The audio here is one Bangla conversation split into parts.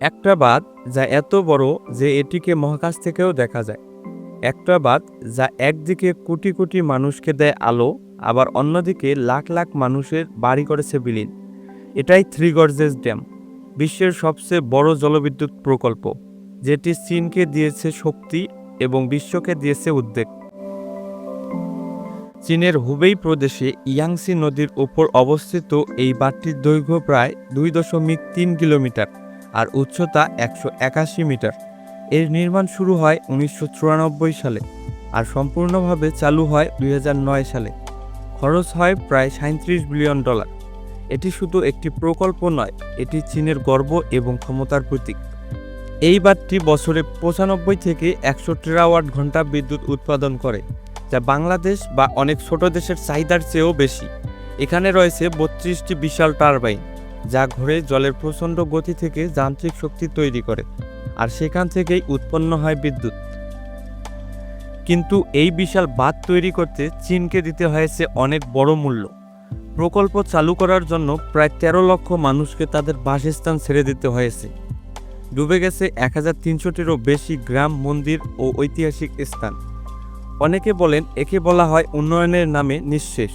একটা বাঁধ যা এত বড় যে এটিকে মহাকাশ থেকেও দেখা যায়। একটা বাঁধ যা একদিকে কোটি কোটি মানুষকে দেয় আলো, আবার অন্যদিকে লাখ লাখ মানুষের বাড়ি করেছে বিলীন। এটাই থ্রি গর্জেস ড্যাম, বিশ্বের সবচেয়ে বড় জলবিদ্যুৎ প্রকল্প, যেটি চীনকে দিয়েছে শক্তি এবং বিশ্বকে দিয়েছে উদ্বেগ। চীনের হুবেই প্রদেশে ইয়াংসি নদীর ওপর অবস্থিত এই বাঁধটির দৈর্ঘ্য প্রায় দুই দশমিক তিন কিলোমিটার। আর উচ্চতা একশো একাশি মিটার। এর নির্মাণ শুরু হয় উনিশশো চুরানব্বই সালে আর সম্পূর্ণভাবে চালু হয় দুই হাজার নয় সালে। খরচ হয় প্রায় সাঁত্রিশ বিলিয়ন ডলার। এটি শুধু একটি প্রকল্প নয়, এটি চীনের গর্ব এবং ক্ষমতার প্রতীক। এই বাঁধটি বছরে পঁচানব্বই থেকে একশো টেরাওয়াট ঘণ্টা বিদ্যুৎ উৎপাদন করে, যা বাংলাদেশ বা অনেক ছোট দেশের চাহিদার চেয়েও বেশি। এখানে রয়েছে বত্রিশটি বিশাল টারবাইন। যা ঘুরে জলের প্রচণ্ড গতি থেকে যান্ত্রিক শক্তি তৈরি করে, আর সেখান থেকেই উৎপন্ন হয় বিদ্যুৎ। কিন্তু এই বিশাল বাঁধ তৈরি করতে চীনকে দিতে হয়েছে অনেক বড় মূল্য। প্রকল্প চালু করার জন্য প্রায় তেরো লক্ষ মানুষকে তাদের বাসস্থান ছেড়ে দিতে হয়েছে। ডুবে গেছে এক হাজার তিনশোটিরও বেশি গ্রাম, মন্দির ও ঐতিহাসিক স্থান। অনেকে বলেন একে বলা হয় উন্নয়নের নামে নিঃশেষ।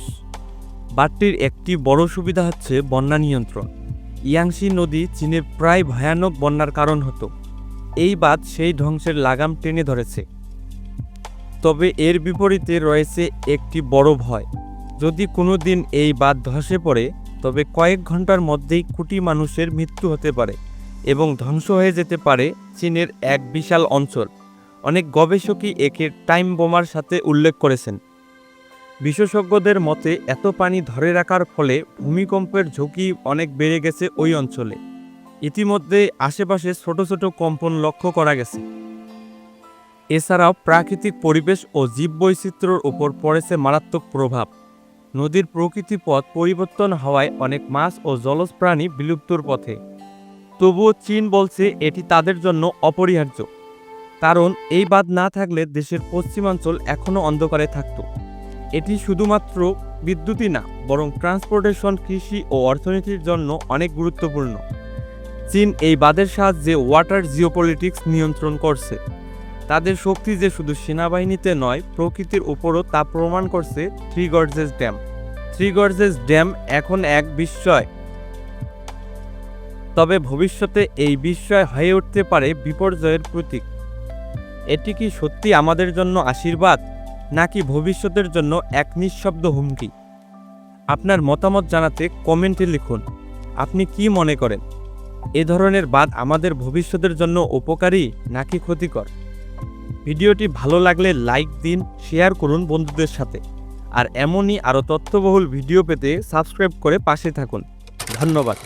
বাঁধটির একটি বড় সুবিধা হচ্ছে বন্যা নিয়ন্ত্রণ। ইয়াংশি নদী চীনের প্রায় ভয়ানক বন্যার কারণ হতো। এই বাঁধ সেই ধ্বংসের লাগাম টেনে ধরেছে। তবে এর বিপরীতে রয়েছে একটি বড় ভয়। যদি কোনো দিন এই বাঁধ ধসে পড়ে, তবে কয়েক ঘণ্টার মধ্যেই কোটি মানুষের মৃত্যু হতে পারে এবং ধ্বংস হয়ে যেতে পারে চীনের এক বিশাল অঞ্চল। অনেক গবেষকই একে টাইম বোমার সাথে উল্লেখ করেছেন। বিশেষজ্ঞদের মতে, এত পানি ধরে রাখার ফলে ভূমিকম্পের ঝুঁকি অনেক বেড়ে গেছে ওই অঞ্চলে। ইতিমধ্যে আশেপাশে ছোট ছোট কম্পন লক্ষ্য করা গেছে। এছাড়াও প্রাকৃতিক পরিবেশ ও জীববৈচিত্র্যর উপর পড়েছে মারাত্মক প্রভাব। নদীর প্রকৃতি পথ পরিবর্তন হওয়ায় অনেক মাছ ও জলজ প্রাণী বিলুপ্তর পথে। তবুও চীন বলছে এটি তাদের জন্য অপরিহার্য। কারণ, এই বাদ না থাকলে দেশের পশ্চিমাঞ্চল এখনও অন্ধকারে থাকত। এটি শুধুমাত্র বিদ্যুৎই না, বরং ট্রান্সপোর্টেশন, কৃষি ও অর্থনীতির জন্য অনেক গুরুত্বপূর্ণ। চীন এই বাঁধের সাহায্যে ওয়াটার জিওপলিটিক্স নিয়ন্ত্রণ করছে। তাদের শক্তি যে শুধু সেনাবাহিনীতে নয়, প্রকৃতির উপরও তা প্রমাণ করছে Three Gorges Dam. Three Gorges Dam এখন এক বিস্ময়। তবে ভবিষ্যতে এই বিস্ময় হয়ে উঠতে পারে বিপর্যয়ের প্রতীক। এটি কি সত্যি আমাদের জন্য আশীর্বাদ? নাকি ভবিষ্যতের জন্য এক নিঃশব্দ হুমকি? আপনার মতামত জানাতে কমেন্টে লিখুন। আপনি কি মনে করেন? এ ধরনের বাদ আমাদের ভবিষ্যতের জন্য উপকারী নাকি ক্ষতিকর? ভিডিওটি ভালো লাগলে লাইক দিন, শেয়ার করুন বন্ধুদের সাথে। আর এমনই আরও তথ্যবহুল ভিডিও পেতে সাবস্ক্রাইব করে পাশে থাকুন। ধন্যবাদ।